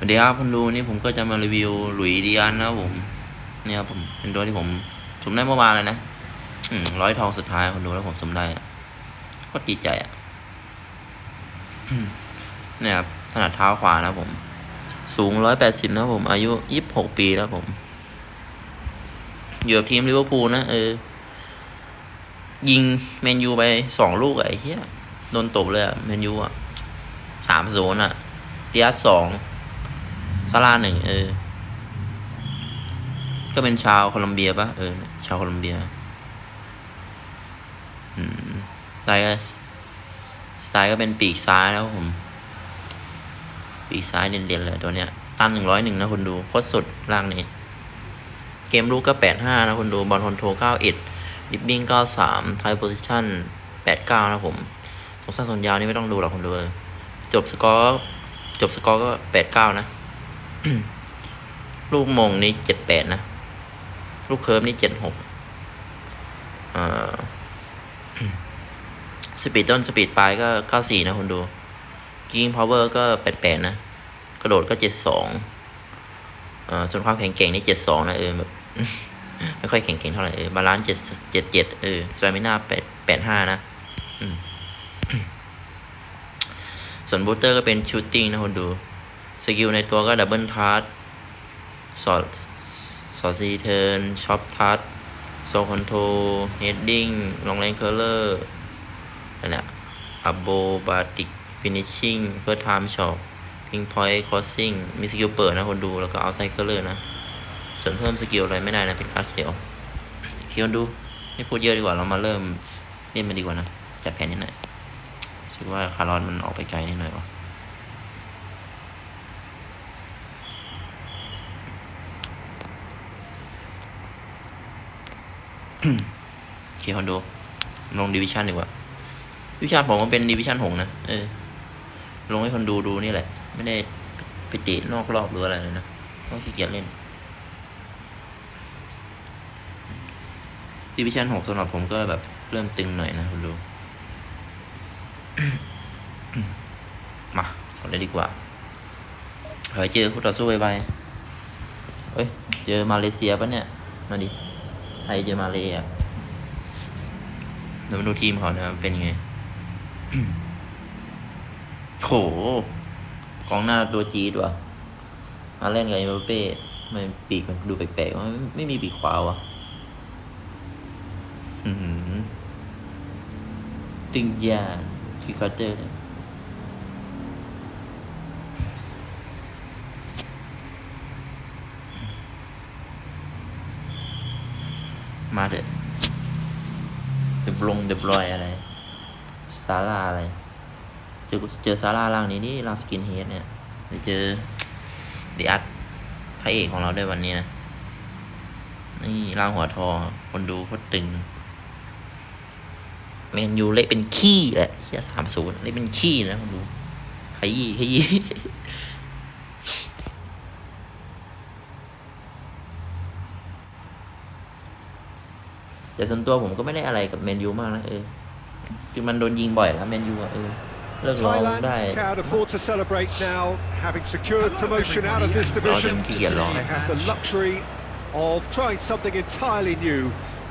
วัสดีครับคุณดูนี่ผมก็จะมารีวิวหลุยดิอันนะผมเนี่ยครับผมเป็นตัวที่ผมชมได้เมื่อวานเลย นะร้อยทองสุดท้ายคุณดูแล้วผมชมได้ก็ดีใจอ่ะเนี่ยครับนาดเท้าขวานะผม สูงร้อยแปดสิบนะผมอายุยี่สิบหกปีแล้วผม อยู่กับทีมลิเวอร์พูลนะเออ ยิงเมนยูไปสองลูกไอ้เหี้ยโดนตบเลยอะเมนยูอะสามโซนอะเดียสองซาลาหนึ่งเออ ก็เป็นชาวโคลัมเบียปะเออ ชาวโคลัมเบียสไตลก็สไต์ก็เป็นปีกซ้ายแล้วผม ปีกซ้ายเด่นๆ เลยตัวเนี้ย ตันหนึ่งร้อยหนึ่งนะคนดูโคตรสุดล่างนี้ เกมลูกก็แปดห้านะคนดู บอลคอนโทรเก้าเอ็ดดิบบิ้งเก้าสามไทยโพซิชั่นแปดเก้านะผมสงสั้นส่วนยาวนี่ไม่ต้องดูหรอกคนดูจบสกอร์จบสกอร์ก็แปดเก้านะลูกมงนี้เจ็ดแปดนะ ลูกเคิร์ฟนี่เจ็ดหกสปีดต้นสปีดปลายก็เก้าสี่นะ คุณดูกิ้งพาวเวอร์ก็แปดแปดนะ กระโดดก็เจ็ดสองส่วนความแข็งแกร่งนี่เจ็ดสองนะ เออแบบไม่ค่อยแข็งแกร่งเท่าไหร่เออบาลานซ์เจ็ดเจ็ดเจ็ดเออสไตมิน่าแปดแปดห้านะส่วนบูสเตอร์ก็เป็นชูตติ้งนะคนดูกิลในตัวก็ดับเบิลทัตสอดสอดซีเทิร์นช็อปทัสโซคอนโทรเฮดดิ้งลองเลนเคอร์เลอร์นั่นแหละอับโบบาติก ฟินิชชิ่งเฟิร์สไทม์ช็อปพิงพอยต์คอสซิ่งมีสกิลเปิดนะคนดูแล้วก็เอาไซเคอร์เลอร์นะ ส่วนเพิ่มสกิลอะไรไม่ได้นะ เป็นคลาสเดียวเคียนดู ไม่พูดเยอะดีกว่าเรามาเริ่ม เล่นมันดีกว่านะ จัดแผนนิดหน่อยคิดว่าคารอนมันออกไปไกลนิดหน่อยวะคคอนโดลงดิวิชั่นดีกว่าดิวิชันผมมันเป็นดิวิชั่นหงนะ เออ ลงให้คนดูดู นี่แหละ ไม่ได้ไปตะนอกรอบหรืออะไรเลยนะต้องขี้เกียจเล่นดิวิชั่นหกสำหรับผมก็แบบเริ่มตึงหน่อยนะคุณดู มาขอเล้ดีกว่าเฮ้ยเจอคู่ต่อสู้ไไปเฮ้ยเจอมาเลเซียปะเนี่ย มาดิไทยเจอมาเลเซียเดี๋ยวมาดูทีมเขานะครับเป็นยังไง โห ของหน้าตัวจีดว่ะ มาเล่นกับเอมเป้มันปีกมันดูแปลกๆว่าไม่มีปีกขวาวะ่ะติงยาคิคาเตอร์มาเถอะบลงเดบลอยอะไรซาราอะไร เจอเจอสาราล่างนี้นี่ล่างสกินเฮดเนี่ยไปเจอดิอัตพระเอก ของเราด้วยวันนี้นะ นี่ล่างหัวทองคนดูโคตรตึง เมนยูเละเป็นขี้แหละเฮียสามศูนย์เละเป็นขี้นะคนดู ขยี้ขยี้แต่ส่วนตัวผมก็ไม่ได้อะไรกับแมนยูมากนะเออคือมันโดนยิงบ่อยแล้วแมนยูเออเลิกร้องได้เราจะขี้เกียจร้อง of trying something entirely new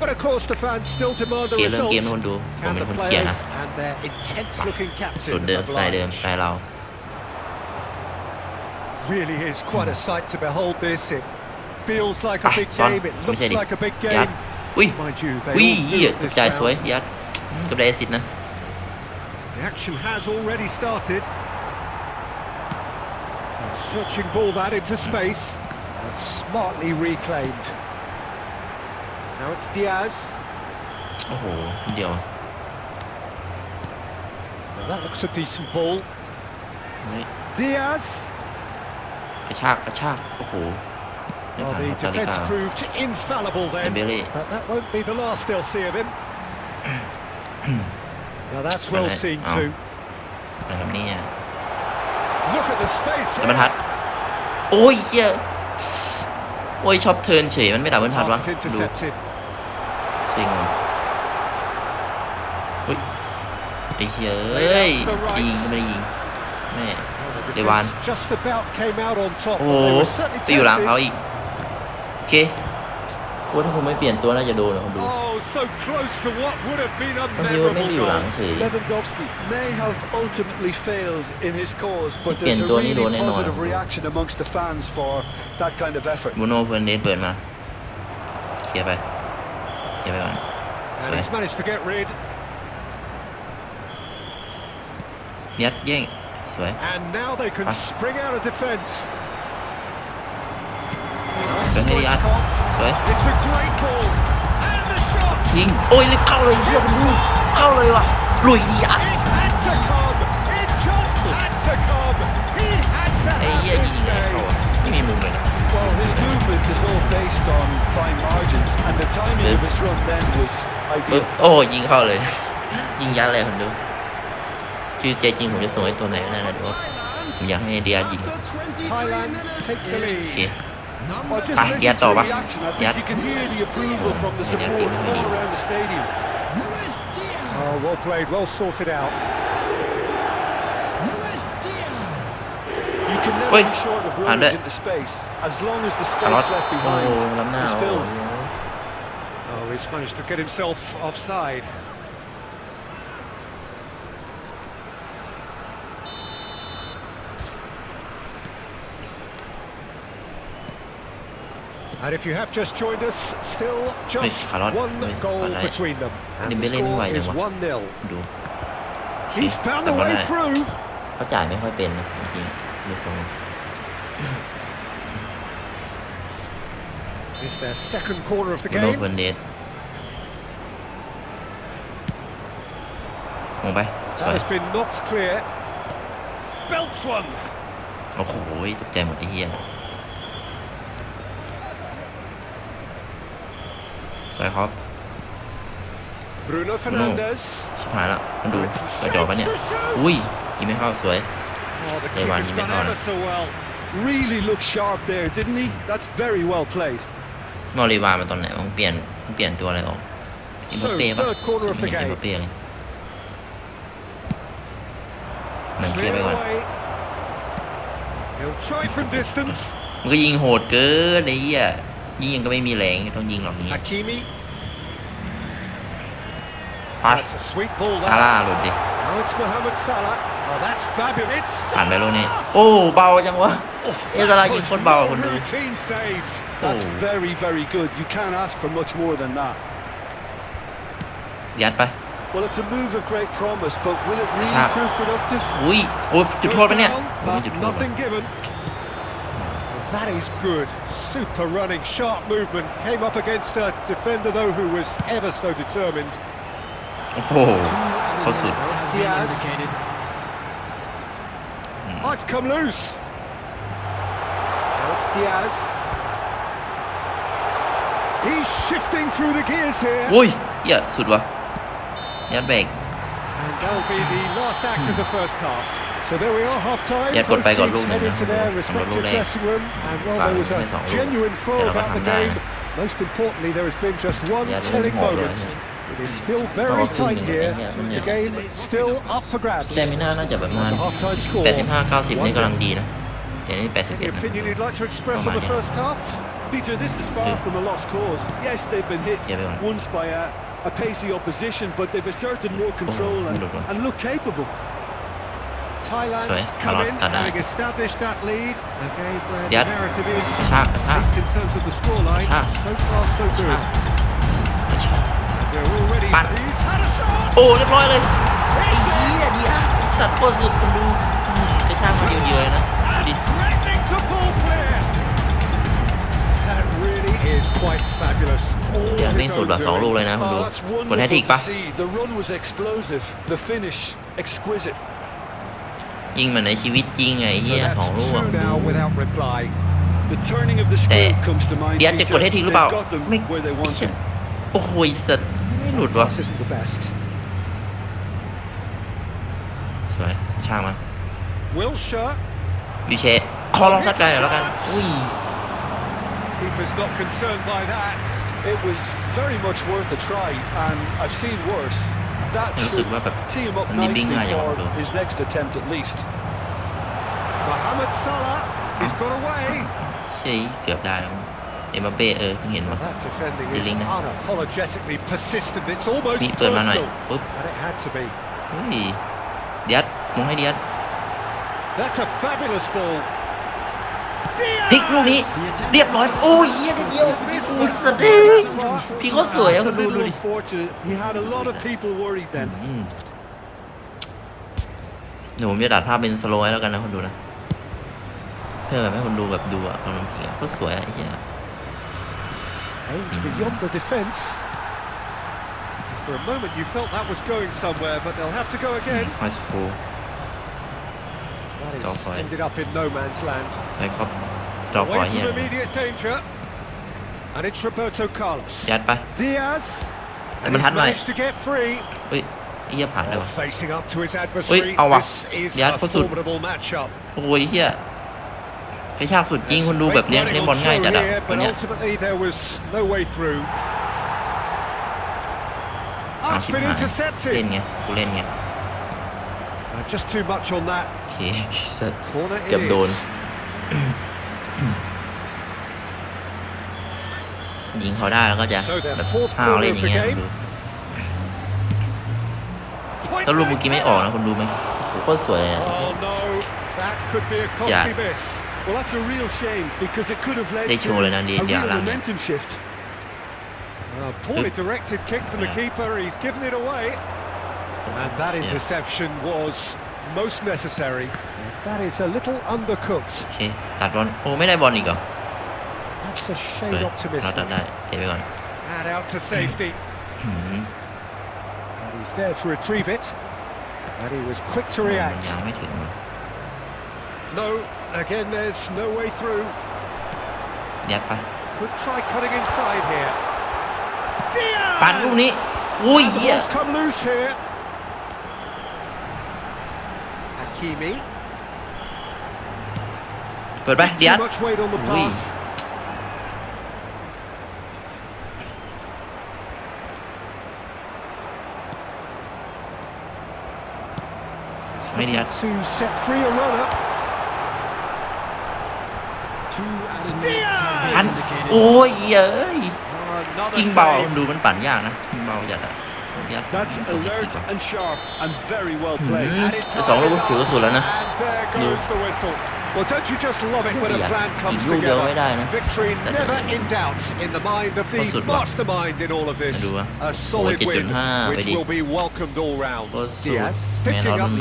But of course the fans still demand the results and the players and their intense looking captain สายเดิมสายเรา Really is quite a sight to behold this. It feels like a big game. It looks like a big game. อุ้ยอุ้ยเหี้ยกับจ่ายสวยยัดกับได้สิทธิ์นะ The action has already started. And searching ball that into space. And smartly reclaimed. Now it's Diaz. Oh, yeah. Well, that looks a decent ball. Diaz. oh. infallible then นะครับนี่ตะบันทัด โอ้ยเฮียโอ้ยชอบเทินเฉย มันไม่ตัดบันทัดวะ ดูจริงอุ้ยไอ้เฮียยิงไม่ยิงแม่เดวานโอ้ตีอยู่หลังเขาอีกโอเค ว่าถ้าผมไม่เปลี่ยนตัวน่าจะโดนนะผมดูต้องคิว่าไม่ได้อยู่หลังสิเปลี่ยนตัวนี่โดนแน่นอนบุโน่เฟนเดเนสเปิดมาเคลียไป เคลียไปก่อนสวยยัดเย่งสวย And ป็นใอ้ริยสวยยิงโอ้ยเข้าเลยเฮียคุณดูเข้าเลยว่ะลุยดีอาไอ้เฮียยิงไงเขยไม่มีมุมเลยนะ Well, his movement is all based on fine margins, and the timing of his run then was ideal. โอ้ยิงเข้าเลยยิงยัดเลยคุณดูชื่อเจจริงผมจะส่งไอ้ตัวไหนนั่นแหละดูผมอยากให้เดียยิงโอเค Ah, you can hear the the approval from support all around ไปเกียร์ต่อปะเกียร์เกียร์ปีนไม่ดี Oh, well played, well sorted out. You can never be short of runners uh, into space as long as the space left behind oh, is filled. Oh, he's managed to get himself offside. And if you have just joined us, still just one goal between them. And the score is 1-0. He's found the way eh? through. เขาจ่ายไม่ค่อยเป็นนะจริงๆดูทรง eh? It's their second corner of the game. โดนเฟนเดสลงไปสวย That's been knocked clear. Belts one. โอ้โหตกใจหมดที่เฮียสายคอปบรูโน่ชิบหายละมาดูกระจอกปะเนี่ยอุ้ยยิงไม่เข้าสวยเลวานยิงไม่เข้านะ Really l o o k sharp there, didn't he? That's very well played. นอริวามาตอนไหนมันเปลี่ยน เปลี่ยนตัวอะไรออกอิมเปเป้ปะไม่เห็นอิมเปเป้เลยหนึ่งเคลียร์ไปก่อนมันก็ยิงโหดเกินไอ้เหี้ยยิงยังก็ไม่มีแรงต้องยิงหรอกนี่ปัสซาลาหลุดดิผ่านไปลูกนี้โอ้เบาจังวะเอซาลายิงคนเบาคนนึงยัดไปชาอุ้ยโอ้ยจุดโทษไปเนี่ยโอ้ยจุดโทษ That is g o super running, sharp movement, came up against a defender though who was ever so determined. Oh, awesome! Diaz. Mm. Oh, it's come loose. That's Diaz. He's shifting through the gears here. Oi, yeah, Sudwa. Yeah, bang. And that'll be the last act of the hmm. first half. So there we are, half time. a genuine fall about the game. Most importantly, there has been just one telling moment. It is still very tight here. The game still up for grabs. แต่ไม่น่าน่าจะประมาณ half-time score. 85 90นี่กำลังดีนะแต่นี่ Any opinion you'd like to express on the first half? Peter, this is far from a lost cause. Yes, they've been hit once by a, a pacey opposition, but they've asserted more control and, and look capable. สวยคาร์ลอตตัดได้ยัดกระชากกระชากกระชากกระชากกระชากปัดโอ้เรียบร้อยเลยไอ้เหี้ยดีอ่ะสัตว์โคตรสุดคุณดูกระชากมาเยอะๆนะดิ is quite fabulous. All yeah, his own doing. Oh, that's wonderful to see. The run was explosive. The finish, exquisite. ยิงมาในชีวิตจริงไงเฮียสองลูกแต่เดียจะกดให้ทิ้งหรือเปล่าไม่โอ้โหสัตว์ไม่หลุดวะสวยช่างมาวิเชตคอลองสักการแล้วกันอุ้ย keeper's n that should team up nicely for his next attempt at least. Mohamed Salah, he's gone away. Em bé ở nghĩa mà Đi lên nào Sweeper mà này Úp Úi Đi ắt Muốn hay đi ắt That's a fabulous ball พลิกลูกนี้เรียบร้อยโอ้ยเฮียนเดียวอุสเดงพี่เขาสวยอะคดูดูดิหนูมจะดัดภาพเป็นสโลว์แล้วกันนะคนดูนะเพื่อแบบให้คนดูแบบดูอะตอนน้เฮียเขาสวยอะไอ้เฮียไอ m e โฟ Stop right. Ended up in no man's land. ใช่ครับ s ่ o p right here. Immediate danger. And it's Roberto Carlos. ยัดไป Diaz. ให้มันทันไว้เฮ้ยเฮียผ่านเลยวะเฮ้ยเอาวะยัดเข้าสุดโอ้ยเฮียกระชากสุดจริงคนดูแบบนี้เล่นบอลง่ายจัดอ่ะคนเนี้ยเอาชิบหายเล่นไงู่เล่น่ง just too much on that โอเคสัตว์ corner it เกือบโดน is ยิงเขาได้แล้วก็จะแบบห้าวเล่นอย่างเงี้ยดู point ต้องลูกเมื่อกี้ไม่ออกนะคุณดูไหมโอ้โหโคตรสวยอะ oh no that could be a costly Yeah. miss well that's a real shame because it could have led ได้โช to ว์เลยนะเรียน a เดียว real หลังเนี่ย momentum shift A poorly directed kick from the keeper he's given it away And that interception yeah. was most necessary. That is a little undercooked. โอเคตัดบอลโอ้ไม่ได้บอลอีกเหรอ oh, That's a shade optimistic. เราตัดได้เตะไปก่อน And out to safety. Mm-hmm. and he's there to retrieve it. And he was quick to react. No, again there's no way through. ยัดไป Could try cutting inside here. Diaz! ปั่นลูกนี้อุ้ยเหี้ย oh, Come loose here. Hakimi. เปิดไป Too เดียด much weight on the Oui. pass. ไม่เดียด To set free a runner. Two at a knee. อัน Indicated. โอ้ยเย้ย Ah, another ยิงเบา save. ดูมันปั่นยากนะยิงเบาจัดอะ yeah, That's alert and sharp and very well mm-hmm. played. สองลูกถือกระสุนแล้วนะดู Well, don't you just love it when a plan comes together? Victory never in doubt in the mind of the mastermind in all of this. A solid win, which will be welcomed all round. Yes. picking up